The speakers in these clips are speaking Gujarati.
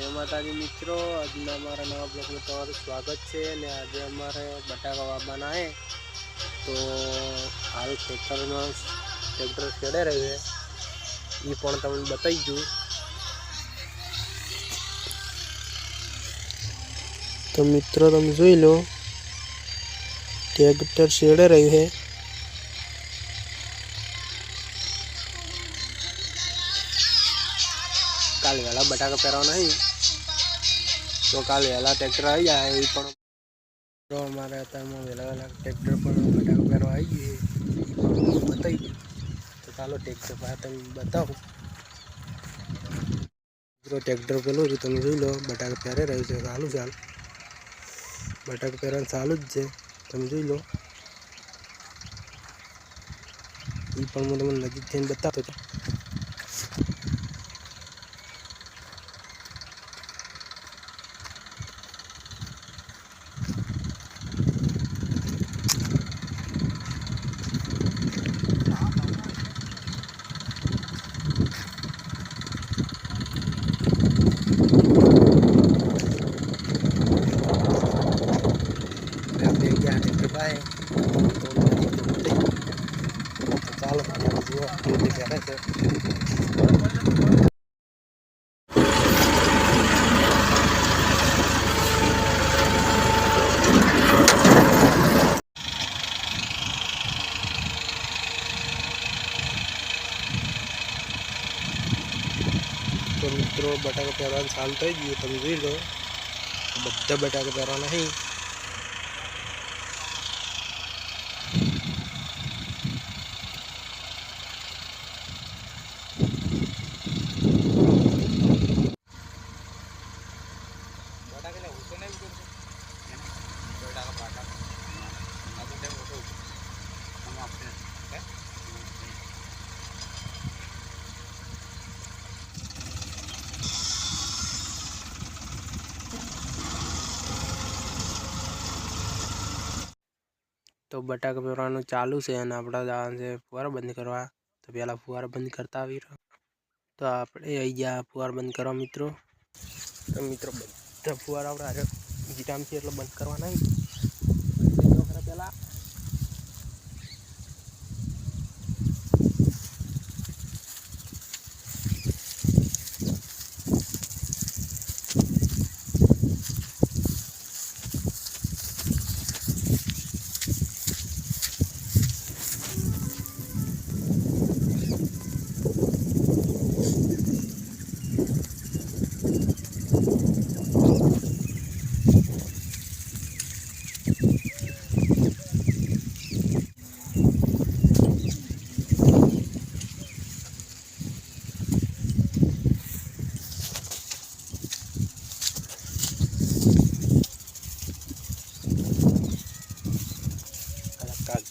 જય માતાજી મિત્રો. આજના અમારા નવા બ્લોગમાં તમારું સ્વાગત છે અને આજે અમારે બટાકા વાવવાના છે. તો હાલ ખેતરમાં ટ્રેક્ટર ખેડે રહ્યું છે. એ પણ તમને બતાવી દઉં. તો મિત્રો તમે જોઈ લો, ટ્રેક્ટર શેડે રહ્યું છે. કાલે વહેલા બટાકા પહેરવાના નહીં તો કાલે વહેલા ટ્રેક્ટર આવી જાય, એ પણ અમારે અત્યારમાં વહેલા વહેલા ટ્રેક્ટર પણ બટાકા પહેરવા આવી ગઈ એ બતાવી દઉં તો ચાલો ટ્રેક્ટર પાસે તમે બતાવો. મિત્રો ટ્રેક્ટર પેલું છે તમે જોઈ લો, બટાકા પહેરે રહ્યું છે, ચાલુ ચાલ બટાકા પહેરવાનું ચાલુ જ છે, તમે જોઈ લો. એ પણ હું તમને નજીક થઈને બતાવતો હતો આપણે ગયા ટ્રેક્ટર પાસે તો ચાલો આપણે જુઓ કેવી રીતે કરે છે તો મિત્રો બટાકા પહેરવાનું ચાલુ થઈ ગયું તમે જોઈ લો બધા બટાકા પહેરવાના નહીં તો બટાકા પીવડાવવાનું ચાલુ છે અને આપણે જવાનું છે ફુવારો બંધ કરવા. તો પહેલાં ફુવારો બંધ કરતા આવી તો આપણે આવી ગયા ફુવારો બંધ કરવા મિત્રો. તો મિત્રો, બધા ફુવારા આપણે હારે વિટામથી એટલે બંધ કરવાના પહેલાં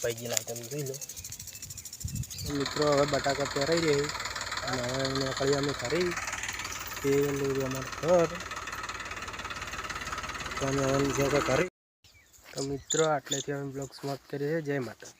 શાકભાજી લાવી તમે જોઈ લો. મિત્રો હવે બટાકા પહેરાઈ રહી અને હવે નીકળી અમે ઘરે તે લઈ અમારું ઘર. તો અમે હવે ઘરે તો મિત્રો આટલેથી અમે બ્લોગ સમાપ્ત કરીએ જય માતા